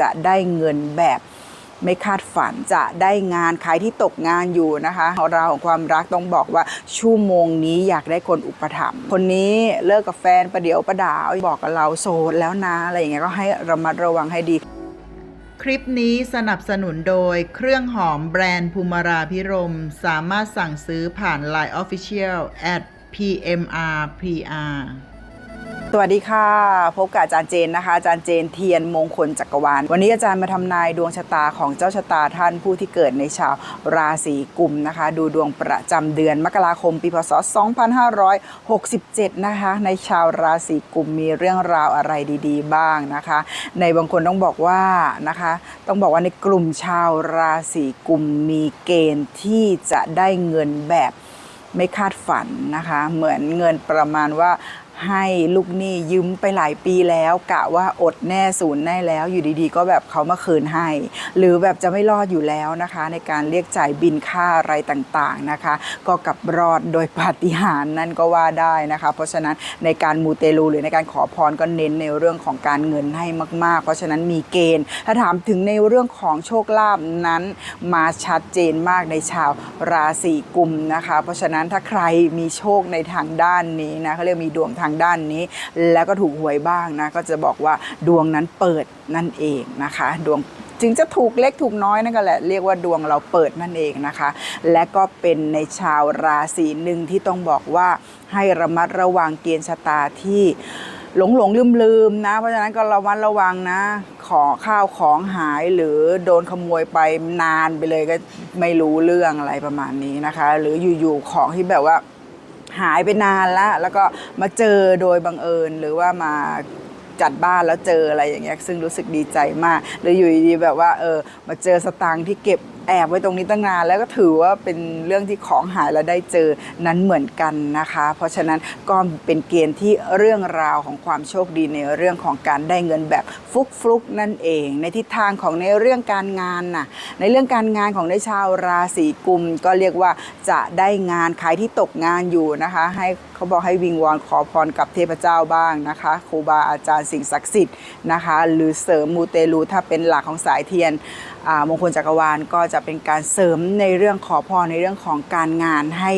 จะได้เงินแบบไม่คาดฝันจะได้งานใครที่ตกงานอยู่นะคะเราของความรักต้องบอกว่าชั่วโมงนี้อยากได้คนอุปถัมภ์คนนี้เลิกกับแฟนประเดี๋ยวประดาวบอกกับเราโสดแล้วนะอะไรอย่างเงี้ยก็ให้ระมัดระวังให้ดี คลิปนี้สนับสนุนโดยเครื่องหอมแบรนด์ภูมาราพิรม สามารถสั่งซื้อผ่าน Line Official at PMRPR วัสดีค่ะ พบกับอาจารย์เจนนะคะอาจารย์เจนเทียนมงคลจักรวาล วันนี้อาจารย์มาทำนายดวงชะตาของเจ้าชะตาท่านผู้ที่เกิดในชาวราศีกุมนะคะ ดูดวงประจำเดือนมกราคม ปีพศ 2567 นะคะ ในชาวราศีกุมมีเรื่องราวอะไรดี ๆ บ้างนะคะ ในบางคนต้องบอกว่านะคะ ต้องบอกว่าในกลุ่มชาวราศีกุมมีเกณฑ์ที่จะได้เงินแบบไม่คาดฝันนะคะ เหมือนเงินประมาณว่า ให้ลูกหนี้ยืมไปหลายปีแล้วกะว่าอดแน่ศูนย์แน่แล้ว อยู่ดีๆ ก็แบบเขามาคืนให้ หรือแบบจะไม่รอดอยู่แล้วนะคะ ในการเรียกจ่ายบินค่าอะไรต่างๆนะคะ ก็กลับรอดโดยปาฏิหาริย์นั่นก็ว่าได้นะคะ เพราะฉะนั้นในการมูเตลูหรือในการขอพรก็เน้นในเรื่องของการเงินให้มากๆ เพราะฉะนั้นมีเกณฑ์ ถ้าถามถึงในเรื่องของโชคลาภนั้นมาชัดเจนมากในชาวราศีกุมนะคะ เพราะฉะนั้นถ้าใครมีโชคในทางด้านนี้นะเขาเรียกมีดวงทางางด้านนี้ แล้วก็ถูกหวยบ้างนะก็จะบอกว่าดวงนั้นเปิดนั่นเองนะคะ ดวงจึงจะถูกเล็กถูกน้อยนั่นก็แหละเรียกว่าดวงเราเปิดนั่นเองนะคะ และก็เป็นในชาวราศีหนึ่งที่ต้องบอกว่าให้ระมัดระวังเกณฑ์ชะตาที่หลงหลงลืมลืมๆนะ เพราะฉะนั้นก็ระมัดระวังนะ ขอข้าวของหายหรือโดนขโมยไปนานไปเลยก็ไม่รู้เรื่องอะไรประมาณนี้นะคะ หรืออยู่ๆของที่แบบว่า หายไปนานแล้วแล้วก็มาเจอโดยบังเอิญหรือว่ามาจัดบ้านแล้วเจออะไรอย่างเงี้ยซึ่งรู้สึกดีใจมากหรืออยู่ดีๆแบบว่าเออมาเจอสตางค์ที่เก็บ แอบไว้ตรงนี้ตั้งนานแล้วก็ถือว่าเป็นเรื่องที่ของหายแล้วได้เจอนั้นเหมือนกันนะคะ เพราะฉะนั้นก็เป็นเกณฑ์ที่เรื่องราวของความโชคดีในเรื่องของการได้เงินแบบฟุกฟลุกนั่นเอง ในทิศทางของในเรื่องการงานน่ะในเรื่องการงานของในชาวราศีกุม ก็เรียกว่าจะได้งานใครที่ตกงานอยู่นะคะ ให้เขาบอกให้วิงวอนขอพรกับเทพเจ้าบ้างนะคะครูบาอาจารย์สิ่งศักดิ์สิทธิ์นะคะ หรือเสริมมูเตลูถ้าเป็นหลักของสายเทียน มงคลจักรวาลก็จะเป็นการเสริมในเรื่องขอพรในเรื่องของการงานให้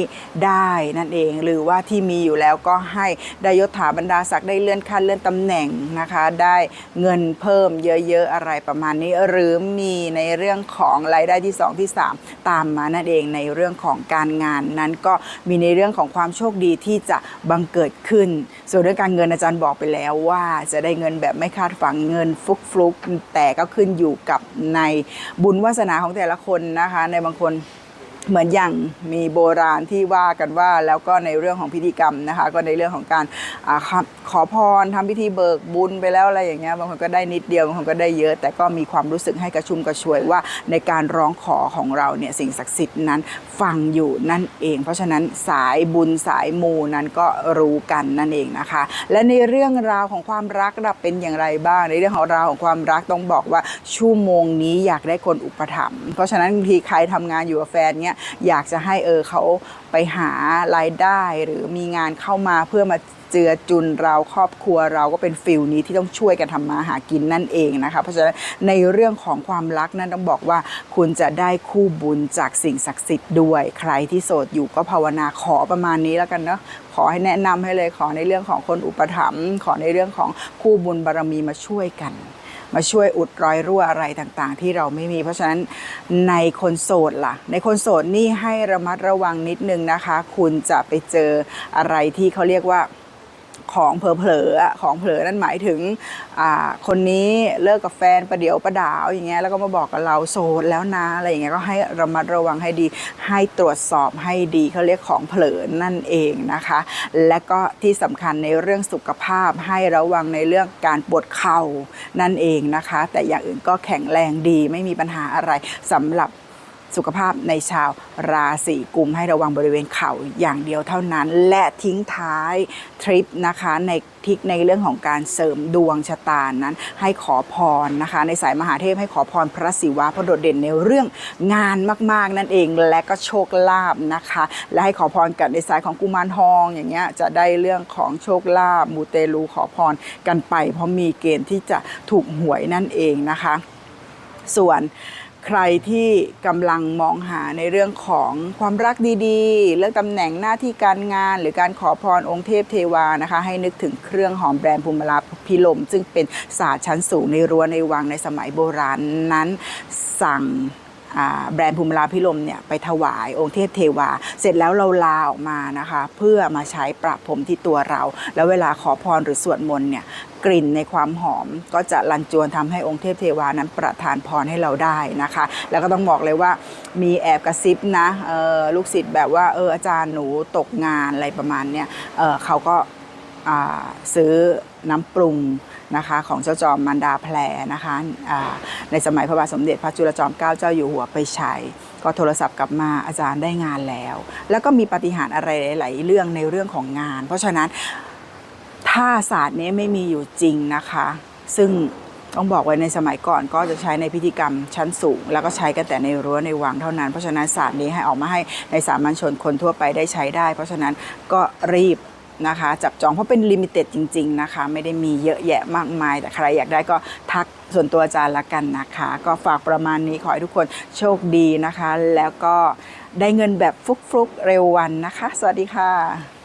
ได้นั่นเอง หรือว่าที่มีอยู่แล้วก็ให้ได้ยศถาบรรดาศักดิ์ได้เลื่อนขั้นเลื่อนตำแหน่งนะคะ ได้เงินเพิ่มเยอะๆอะไรประมาณนี้ หรือมีในเรื่องของรายได้ที่ 2 ที่ 3 ตามมานั่นเองในเรื่องของการงานนั้นก็มีในเรื่องของความโชคดีที่จะบังเกิดขึ้น ส่วนเรื่องการเงินอาจารย์บอกไปแล้วว่าจะได้เงินแบบไม่คาดฝันเงินฟลุกๆแต่ก็ขึ้นอยู่กับในบุญวาสนาของแต่ละคนนะคะ ในบางคน เหมือนอย่างมีโบราณที่ว่ากันว่าแล้วก็ในเรื่องของพิธีกรรมนะคะ ก็ในเรื่องของการอขอพรทำพิธีเบิกบุญไปแล้วอะไรอย่างเงี้ยบางคนก็ได้นิดเดียวบางคนก็ได้เยอะ แต่ก็มีความรู้สึกให้กระชุ่มกระชวยว่าในการร้องขอของเราเนี่ยสิ่งศักดิ์สิทธิ์นั้นฟังอยู่นั่นเอง เพราะฉะนั้นสายบุญสายมูนั้นก็รู้กันนั่นเองนะคะ และในเรื่องราวของความรักเป็นอย่างไรบ้าง ในเรื่องของราวของความรักต้องบอกว่าชั่วโมงนี้อยากได้คนอุปถัมภ์เพราะฉะนั้นบางทีใครทำงานอยู่กับแฟนเนี้ยอยากจะให้เออเขาไปหารายได้หรือมีงานเข้ามาเพื่อมาเจือจุนเราครอบครัวเราก็เป็นฟิลนี้ที่ต้องช่วยกันทำมาหากินนั่นเองนะคะ เพราะฉะนั้นในเรื่องของความรักนั้นต้องบอกว่าคุณจะได้คู่บุญจากสิ่งศักดิ์สิทธิ์ด้วยใครที่โสดอยู่ก็ภาวนาขอประมาณนี้แล้วกันเนาะขอให้แนะนำให้เลยขอในเรื่องของคนอุปถัมภ์ขอในเรื่องของคู่บุญบารมีมาช่วยกัน มาช่วยอุดรอยรั่วอะไรต่างๆ ที่เราไม่มี เพราะฉะนั้นในคนโสดล่ะ ในคนโสดนี่ให้ระมัดระวังนิดนึงนะคะ คุณจะไปเจออะไรที่เขาเรียกว่า ของเผลอๆอะของเผลอนั่นหมายถึงคนนี้เลิกกับแฟนประเดี๋ยวประดาวอย่างเงี้ยแล้วก็มาบอกกับเราโสดแล้วนะอะไรอย่างเงี้ยก็ให้ระมัดระวังให้ดี ให้ตรวจสอบให้ดีเขาเรียกของเผลอนั่นเองนะคะ และก็ที่สำคัญในเรื่องสุขภาพให้ระวังในเรื่องการปวดเข่านั่นเองนะคะ แต่อย่างอื่นก็แข็งแรงดีไม่มีปัญหาอะไรสำหรับ สุขภาพในชาวราศีกุมให้ระวังบริเวณเข่าอย่างเดียวเท่านั้น และทิ้งท้ายทริปนะคะในทิกในเรื่องของการเสริมดวงชะตานั้น ให้ขอพรนะคะ ในสายมหาเทพให้ขอพรพระศิวะเพราะโดดเด่นในเรื่องงานมาก ๆ นั่นเองและก็โชคลาภนะคะ และให้ขอพรกับในสายของกุมารทองอย่างเงี้ยจะได้เรื่องของโชคลาภมูเตลูขอพรกันไป เพราะมีเกณฑ์ที่จะถูกหวยนั่นเองนะคะ ส่วน ใครที่กำลังมองหาในเรื่องของความรักดีๆ เรื่องตำแหน่งหน้าที่การงาน หรือการขอพรองค์เทพเทวานะคะ ให้นึกถึงเครื่องหอมแบรนด์ภูมิลาพิลม ซึ่งเป็นศาสตร์ชั้นสูงในรั้วในวังในสมัยโบราณนั้นสั่ง แบรนด์ภูมิลาพิลมเนี่ยไปถวายองค์เทพเทวา เสร็จแล้วเราลาออกมานะคะ เพื่อมาใช้ประพรมที่ตัวเรา แล้วเวลาขอพรหรือสวดมนต์เนี่ยกลิ่นในความหอมก็จะลันจวนทำให้องค์เทพเทวานั้นประทานพรให้เราได้นะคะ แล้วก็ต้องบอกเลยว่ามีแอบกระซิบนะออลูกศิษย์แบบว่าเอออาจารย์หนูตกงานอะไรประมาณเนี้ยเออเขาก็ ซื้อน้ำปรุงนะคะของเจ้าจอมมันดาแพรนะคะอ่าในสมัยพระบาทสมเด็จพระจุลจอมเกล้าเจ้าอยู่หัวไปใช้ก็โทรศัพท์กลับมาอาจารย์ได้งานแล้ว แล้วก็มีปฏิหารอะไรหลาย ๆ เรื่องในเรื่องของงาน เพราะฉะนั้นถ้าศาสตร์นี้ไม่มีอยู่จริงนะคะ ซึ่งต้องบอกไว้ในสมัยก่อนก็จะใช้ในพิธีกรรมชั้นสูง แล้วก็ใช้กันแต่ในรั้วในวังเท่านั้น เพราะฉะนั้นศาสตร์นี้ให้ออกมาให้ในสามัญชนคนทั่วไปได้ใช้ได้ เพราะฉะนั้นก็รีบ นะคะ จับจองเพราะเป็นลิมิเต็ดจริง ๆ นะคะ ไม่ได้มีเยอะแยะมากมาย แต่ใครอยากได้ก็ทักส่วนตัวอาจารย์ละกันนะคะ ก็ฝากประมาณนี้ขอให้ทุกคนโชคดีนะคะ แล้วก็ได้เงินแบบฟุกๆเร็ววันนะคะ สวัสดีค่ะ